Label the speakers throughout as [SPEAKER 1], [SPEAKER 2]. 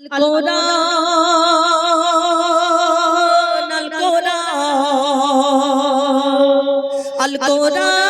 [SPEAKER 1] কোরআন আল কোরআন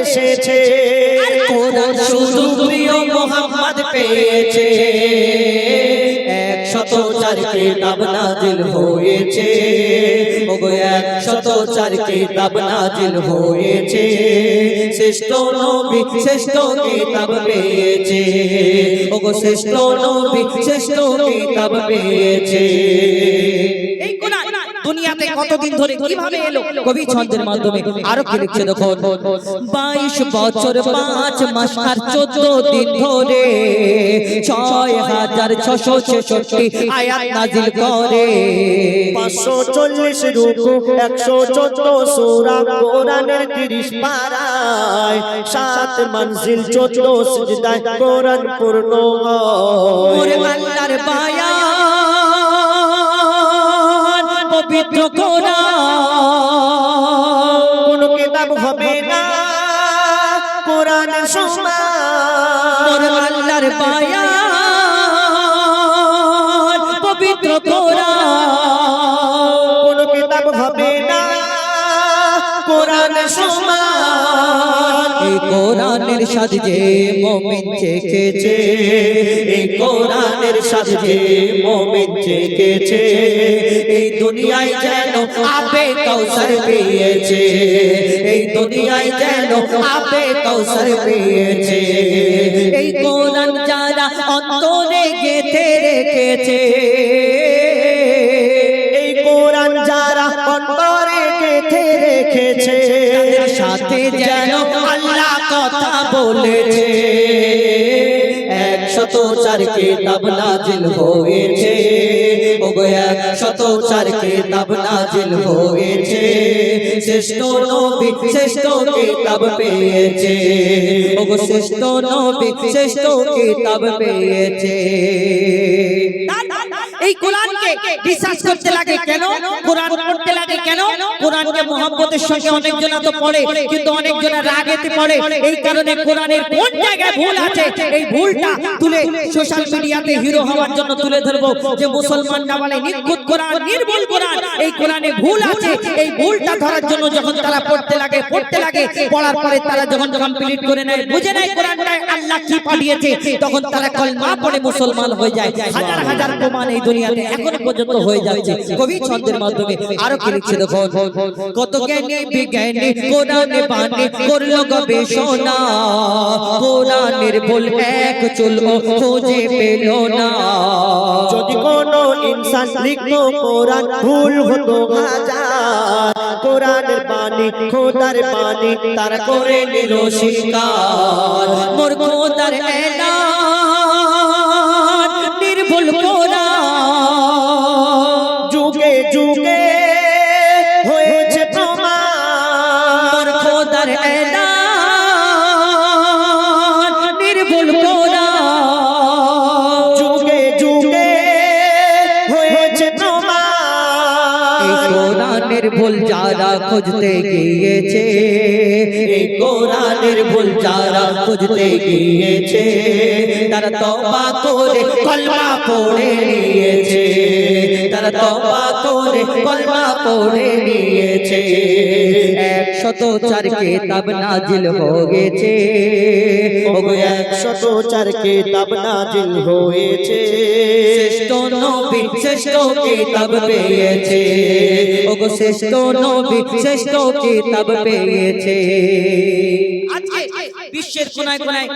[SPEAKER 2] এসেছে।
[SPEAKER 1] কোরআন
[SPEAKER 2] শুধু প্রিয় মোহাম্মদ পেয়েছে। একশত চার কিতাব নাজিল হয়েছে। ওগো একশত চার কিতাব নাজিল হয়েছে। শ্রেষ্ঠ নবী শ্রেষ্ঠ কিতাব পেয়েছে। ওগো শ্রেষ্ঠ নবী শ্রেষ্ঠ কিতাব পেয়েছে।
[SPEAKER 1] দুনিয়াতে কতদিন ধরে কীভাবে এলো? কবি ছন্দের মাধ্যমে। আরও কি লিখছে দেখো বাইশ বছর পাঁচ মাস আর চোদ্দ দিন ধরে। ছয় হাজার ছশো ছেষট্টি আয়াত নাজিল করে।
[SPEAKER 2] পাঁচশো চল্লিশ রুকু একশো চোদ্দ সোরা কোরআনের তিরিশ পারায় সাত মঞ্জিল চোদ্দ সিজদায় কোরআন পূর্ণ
[SPEAKER 1] ওরে
[SPEAKER 2] হয়
[SPEAKER 1] আল্লাহর বায়ান পবিত্র কোরআন
[SPEAKER 2] কোন কিতাব হবে না। কোরআন সমান
[SPEAKER 1] আল্লাহর বায়ান পবিত্র কোরআনের সাজে মোমিন চেখেছে।
[SPEAKER 2] এই কোরআনের সাথে মোমিন জেগেছে এই দুনিয়ায় যেন আপে কৌশল পেয়েছে। এই দুনিয়ায় যেন আপে কৌশল পেয়েছে।
[SPEAKER 1] এই কোরআন যারা অন্তরে গেথে রেখেছে।
[SPEAKER 2] এই কোরআন যারা অন্তরে গেঁথে রেখেছে।
[SPEAKER 1] সাথে যেন আল্লাহ কথা বলেছে।
[SPEAKER 2] একশত চার কিতাব নাজিল হয়েছে। ওগো, একশত চার কিতাব নাজিল হয়েছে। শ্রেষ্ঠ নবী শ্রেষ্ঠ কিতাব পেয়েছে। শ্রেষ্ঠ নবী শ্রেষ্ঠ কিতাব পেয়েছে।
[SPEAKER 1] এই কোরআনকে বিশ্বাস করতে লাগে কেন? কোরআন পড়তে লাগে কেন? কোরআনকে মোহাম্মতের সঙ্গে অনেকজনা তো পড়ে কিন্তু অনেকজনা রাগেতে পড়ে। এই কারণে কোরআনের কোন জায়গায় ভুল আছে? এই ভুলটা তুলে সোশ্যাল মিডিয়াতে হিরো হওয়ার জন্য তুলে ধরবো যে মুসলমান না বলে নিখুঁত কোরআন নির্ভুল কোরআন। এই কোরআনে ভুল আছে। এই ভুলটা ধরার জন্য যখন তারা পড়তে লাগে পড়তে লাগে পড়ার পরে তারা যখন কমপ্লিট করে নেয় বুঝে নেয় কোরআনটায় আল্লাহ কি পাঠিয়েছে তখন তারা কলমা পড়ে মুসলমান হয়ে যায়। হাজার হাজার প্রমাণ এই দুনিয়াতে এখনও পর্যন্ত হয়ে যাচ্ছে। কবি ছন্দের মাধ্যমে আরও কি লিখছে দেখো কত জ্ঞানী বিজ্ঞানী কোরআনে বাণী করল গবেষণা। কোরআনের বল এক চুল ও খুঁজে পেল না।
[SPEAKER 2] যদি কোনো ইনসান লিখতো কোরআন ভুল হতো হাজার। কোরআনের বাণী খোদার বাণী তারা করে নিল শিকার।
[SPEAKER 1] মোর খোদার এলান এলান নির্ভুল কোরআন
[SPEAKER 2] যুগে যুগে হয়েছে
[SPEAKER 1] কোরআনের ভুল যারা খুঁজতে গিয়েছে
[SPEAKER 2] এই কোরআনের ভুল যারা খুঁজতে গিয়েছে তারা তবা করে কলমা পড়ে নিয়েছে। তারা তবা করে কলমা পড়ে নিয়েছে।
[SPEAKER 1] একশত চার কেতাব নাজিল হয়েছে।
[SPEAKER 2] একশত চার কিতাব নাজিল হয়েছে। শ্রেষ্ঠ নবী শ্রেষ্ঠ কিতাব পেয়েছে। ওগো শ্রেষ্ঠ নবী শ্রেষ্ঠ কিতাব পেয়েছে।
[SPEAKER 1] বিশ্বের কোনায় কোনায়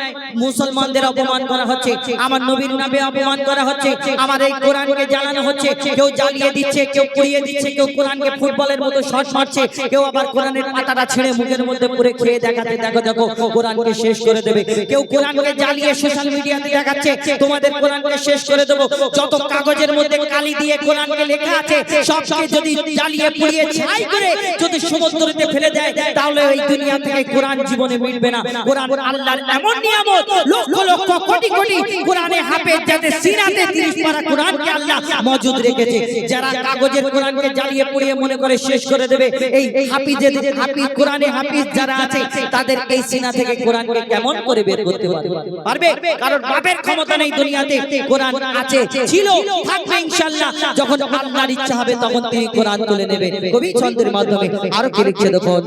[SPEAKER 1] মুসলমানদের অপমান করা হচ্ছে, আমার নবীর নামে অপমান করা হচ্ছে, আমার এই কোরআনকে জ্বালানো হচ্ছে, কেউ জ্বালিয়ে দিচ্ছে, কেউ পুড়িয়ে দিচ্ছে, কেউ কোরআনকে ফুটবলের মতো শট মারছে, কেউ আবার কোরআনের পাতাটা ছেড়ে মুখের মধ্যে পুরে খেয়ে দেখাতে দেখো দেখো, কোরআনকে শেষ করে দেবে, কেউ কোরআনকে জ্বালিয়ে সোশ্যাল মিডিয়াতে দেখাচ্ছে, তোমাদের কোরআনকে শেষ করে দেবো, যত কাগজের মধ্যে কালি দিয়ে কোরআনকে লেখা আছে সব সবকে যদি জ্বালিয়ে পুড়িয়ে ছাই করে যদি সমুদ্রতে ফেলে দেয়, তাহলে এই দুনিয়া থেকে কোরআন জীবনে মিলবে না, কোরআন আল্লাহর এমন নিয়ামত, লক্ষ লক্ষ কোটি কোটি কোরআনে হাফেজ যাতে সিনাতে 30 পারা কোরআনকে আল্লাহ মজুদ রেখেছে, যারা কাগজের কোরআনকে জ্বালিয়ে পুড়িয়ে মনে করে শেষ করে দেবে, এই হাফিজেদের হাফিজ কোরআনে হাফিজ যারা আছে, তাদের এই সিনা থেকে কোরআনকে কেমন করে বের করতে পারবে? পারবে? কারণ বাপের ক্ষমতা নেই দুনিয়াতে, কোরআন আছে, ছিল, থাকবে ইনশাআল্লাহ, যখন আল্লাহর ইচ্ছা হবে তখন তিনি কোরআন তুলে নেবে। কবি ছন্দের মাধ্যমে আরও কি লিখছে দেখুন?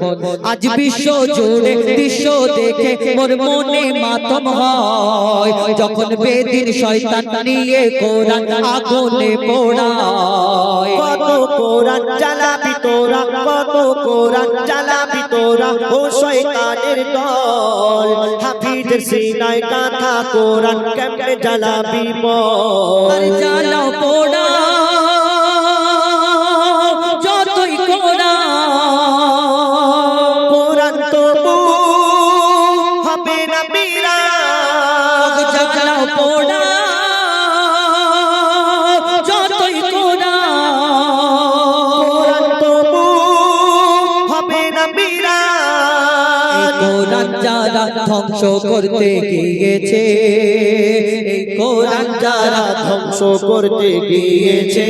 [SPEAKER 1] আজ বিশ্ব জুড়ে, বিশ্ব দেখে মোর মনে মাতম হয়। যখন বেদিন শয়তান নিয়ে কোরআন আগুনে পোড়ায়।
[SPEAKER 2] কত কোরআন জ্বালাবি তোরা কত কোরআন জ্বালাবি তোরা ও শয়তানের দল। হাফিজের সিনায় কাঁথা কোরআন কেমনে জ্বালাবি মল
[SPEAKER 1] জ্বালাও পোড়া ধ্বংস করতে গিয়েছে। কোরআন যারা
[SPEAKER 2] ধ্বংস করতে গিয়েছে,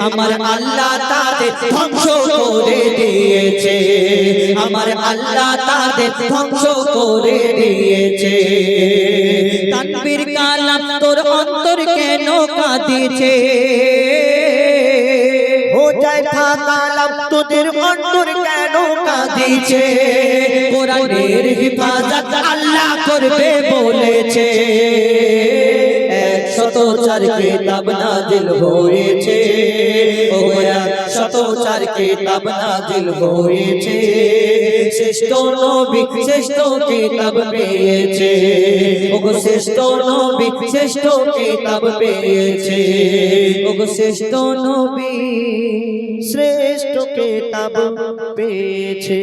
[SPEAKER 1] আমার আল্লাহ তাদের ধ্বংস করে দিয়েছে। আমার আল্লাহ তাদের ধ্বংস করে দিয়েছে। তানবীর কালাম তোর অন্তর কেন কাঁদিছে?
[SPEAKER 2] ও যায় থাকালাম তোদের অন্তর কেন কাঁদিছে?
[SPEAKER 1] কোরআনের হিফাজত আল্লাহ করবে বলেছে।
[SPEAKER 2] শত চার কিতাব নাজিল হয়েছে। ও শত চার কিতাব নাজিল হয়েছে। শ্রেষ্ঠ নবী, শ্রেষ্ঠ কিতাব পেয়েছে। ওগো শ্রেষ্ঠ নবী, শ্রেষ্ঠ কিতাব পেয়েছে।
[SPEAKER 1] ওগো শ্রেষ্ঠ নবী,
[SPEAKER 2] শ্রেষ্ঠ কিতাব পেয়েছে।